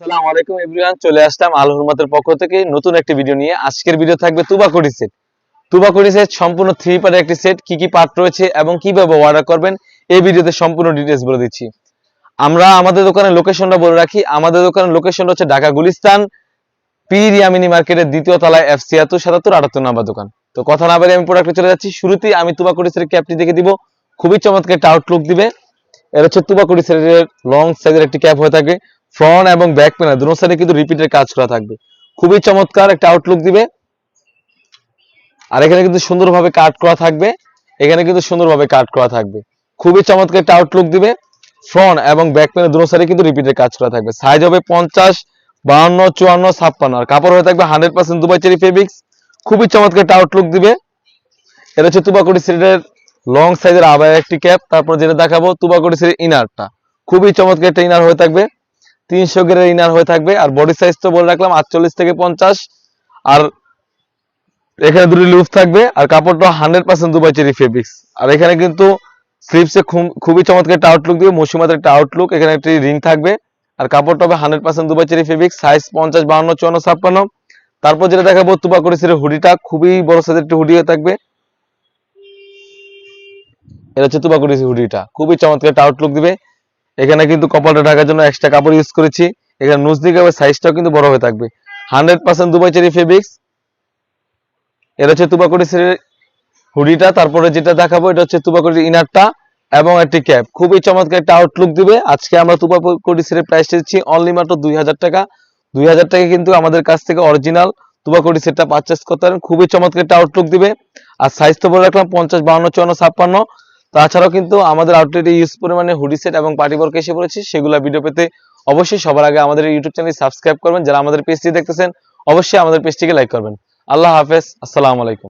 আসসালামু আলাইকুম এভরিওয়ান, চলে আসলাম আল হুরমাতের পক্ষ থেকে নতুন একটি ভিডিও নিয়ে। আজকের ভিডিও থাকবে সেট সেট সম্পূর্ণ থ্রি পার্টের একটি সেট কি কি পার্ট রয়েছে এবং কীভাবে অর্ডার করবেন, এই ভিডিওতে সম্পূর্ণ ডিটেলস বলে দিচ্ছি। আমরা আমাদের দোকানের লোকেশনটা বলে রাখি। আমাদের দোকানের লোকেশনটা হচ্ছে ঢাকা গুলিস্তান মার্কেটের দ্বিতীয় তলায় এফ সাতাত্তর আটাত্তর নাম্বার দোকান। তো কথা না বলে আমি প্রোডাক্টে চলে যাচ্ছি। শুরুতেই আমি তুবাকুড়ি সেটের ক্যাপটি দেখে দিব। খুবই চমৎকার একটা আউটলুক দিবে। হচ্ছে তুবাকুড়ি সেটের লং সাইজের একটি ক্যাপ হয়ে থাকে। ফ্রন্ট এবং ব্যাক প্যানেল দুটো সাইডে কিন্তু রিপিটের কাজ করা থাকবে। খুবই চমৎকার একটা আউটলুক দিবে। আর এখানে কিন্তু সুন্দরভাবে কাট করা থাকবে। এখানে কিন্তু সুন্দরভাবে কাট করা থাকবে। খুবই চমৎকার একটা আউটলুক দিবে। ফ্রন্ট এবং ব্যাক প্যানেল দুটো সাইডে কিন্তু রিপিটের কাজ করা থাকবে। সাইজ হবে পঞ্চাশ, বাহান্ন, চুয়ান্ন, ছাপ্পান্ন। আর কাপড় হয়ে থাকবে hundred percent Dubai cherry fabrics খুবই চমৎকার একটা আউটলুক দিবে। এটা হচ্ছে তুবাকুটি সিটের লং সাইজের আবার একটি ক্যাপ তারপর যেটা দেখাবো, তুবাকুটি সিটের ইনারটা খুবই চমৎকার একটা ইনার হয়ে থাকবে। তিনশো গ্রেড ইনার হয়ে থাকবে। আর বডি সাইজ তো বলে রাখলাম, আটচল্লিশ থেকে পঞ্চাশ। আর এখানে দুটি লুপ থাকবে, আর কাপড়টা hundred percent Dubai cherry fabrics আর এখানে কিন্তু স্লিপসে খুবই চমৎকার একটা আউটলুক দিবে মসিমাতের একটা আউটলুক এখানে একটি রিং থাকবে, আর কাপড়টা হবে hundred percent Dubai cherry fabrics size পঞ্চাশ, বাহান্ন, চুয়ান্ন, ছাপ্পান্ন। তারপর যেটা দেখাবো, তুবা করেছিল হুডিটা, খুবই বড় সাইজের একটি হুডি হয়ে থাকবে। এটা হচ্ছে তুবা করেছি হুডিটা, খুবই চমৎকার একটা আউটলুক দিবে। এখানে কিন্তু কপালটা ঢাকার জন্য এক্সট্রা কাপড় ইউজ করেছি। এখানে নুজ দিকে সাইজটাও কিন্তু বড় হয়ে থাকবে। Hundred percent Dubai cherry fabrics এটা হচ্ছে তুবাকুড়ি হুডিটা। তারপরে যেটা দেখাবো, এটা হচ্ছে তুবাকুড়ির ইনারটা এবং একটি ক্যাপ খুবই চমৎকার একটা আউটলুক দিবে। আজকে আমরা তুবাকুড়ি সেটের প্রাইস দিচ্ছি অনলি মাত্র দুই হাজার টাকা। দুই হাজার টাকা কিন্তু আমাদের কাছ থেকে অরিজিনাল তুবাকুড়ি সেটটা পারচেস করতে পারেন। খুবই চমৎকার একটা আউটলুক দিবে। আর সাইজ তো বলে রাখলাম, পঞ্চাশ, বাহান্ন, চুয়ান্ন, ছাপ্পান্ন। তাছাড়াও কিন্তু আমাদের আউটলেটে ইউজ পরিমাণে হুডি সেট এবং পার্টি বর্ক এসে পড়েছে, সেগুলো ভিডিও পেতে অবশ্যই সবার আগে আমাদের ইউটিউব চ্যানেল সাবস্ক্রাইব করবেন। যারা আমাদের পেজটি দেখতেছেন, অবশ্যই আমাদের পেজটিকে লাইক করবেন। আল্লাহ হাফেজ, আসসালামু আলাইকুম।